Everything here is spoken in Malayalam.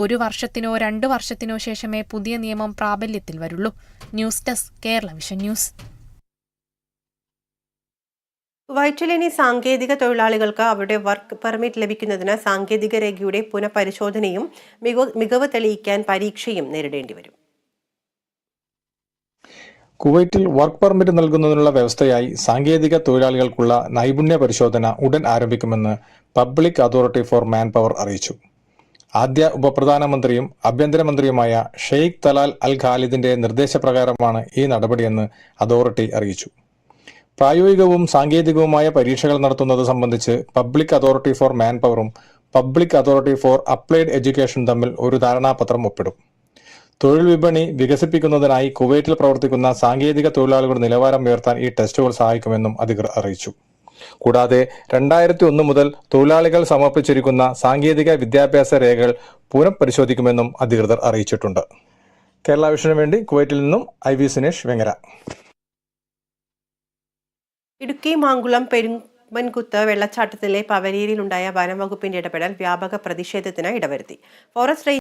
ഒരു വർഷത്തിനോ രണ്ടു വർഷത്തിനോ ശേഷമേ പുതിയ നിയമം പ്രാബല്യത്തിൽ വരുള്ളൂ. News desk Kerala vision news. വൈറ്റിലിനി സാങ്കേതിക തൊഴിലാളികൾക്ക് അവരുടെ വർക്ക് പെർമിറ്റ് ലഭിക്കുന്നതിന് സാങ്കേതിക രേഖയുടെ പുനഃപരിശോധനയും മികവ് മികവ് തെളിയിക്കാൻ പരീക്ഷയും നേരിടേണ്ടി വരും. കുവൈറ്റിൽ വർക്ക് പെർമിറ്റ് നൽകുന്നതിനുള്ള വ്യവസ്ഥയായി സാങ്കേതിക തൊഴിലാളികൾക്കുള്ള നൈപുണ്യ പരിശോധന ഉടൻ ആരംഭിക്കുമെന്ന് public authority for man power അറിയിച്ചു. ആദ്യ ഉപപ്രധാനമന്ത്രിയും ആഭ്യന്തരമന്ത്രിയുമായ ഷെയ്ഖ് തലാൽ അൽ ഖാലിദിന്റെ നിർദ്ദേശപ്രകാരമാണ് ഈ നടപടിയെന്ന് അതോറിറ്റി അറിയിച്ചു. പ്രായോഗികവും സാങ്കേതികവുമായ പരീക്ഷകൾ നടത്തുന്നത് സംബന്ധിച്ച് പബ്ലിക് അതോറിറ്റി ഫോർ മാൻ പവറും public authority for applied education തമ്മിൽ ഒരു ധാരണാപത്രം ഒപ്പിടും. തൊഴിൽ വിപണി വികസിപ്പിക്കുന്നതിനായി കുവൈറ്റിൽ പ്രവർത്തിക്കുന്ന സാങ്കേതിക തൊഴിലാളികളുടെ നിലവാരം ഉയർത്താൻ ഈ ടെസ്റ്റുകൾ സഹായിക്കുമെന്നും അധികൃതർ അറിയിച്ചു. കൂടാതെ രണ്ടായിരത്തി ഒന്ന് മുതൽ തൊഴിലാളികൾ സമർപ്പിച്ചിരിക്കുന്ന സാങ്കേതിക വിദ്യാഭ്യാസ രേഖകൾ പുനഃപരിശോധിക്കുമെന്നും അധികൃതർ അറിയിച്ചിട്ടുണ്ട്. കേരള വിഷനു വേണ്ടി കുവൈറ്റിൽ നിന്നും ഐ വി സുനേഷ് വെങ്ങര. ഇടുക്കി മാങ്കുളം പെരുമ്പൻകുത്ത് വെള്ളച്ചാട്ടത്തിലെ പവനീരിലുണ്ടായ വനംവകുപ്പിന്റെ ഇടപെടൽ വ്യാപക പ്രതിഷേധത്തിന് ഇടവരുത്തി. ഫോറസ്റ്റ്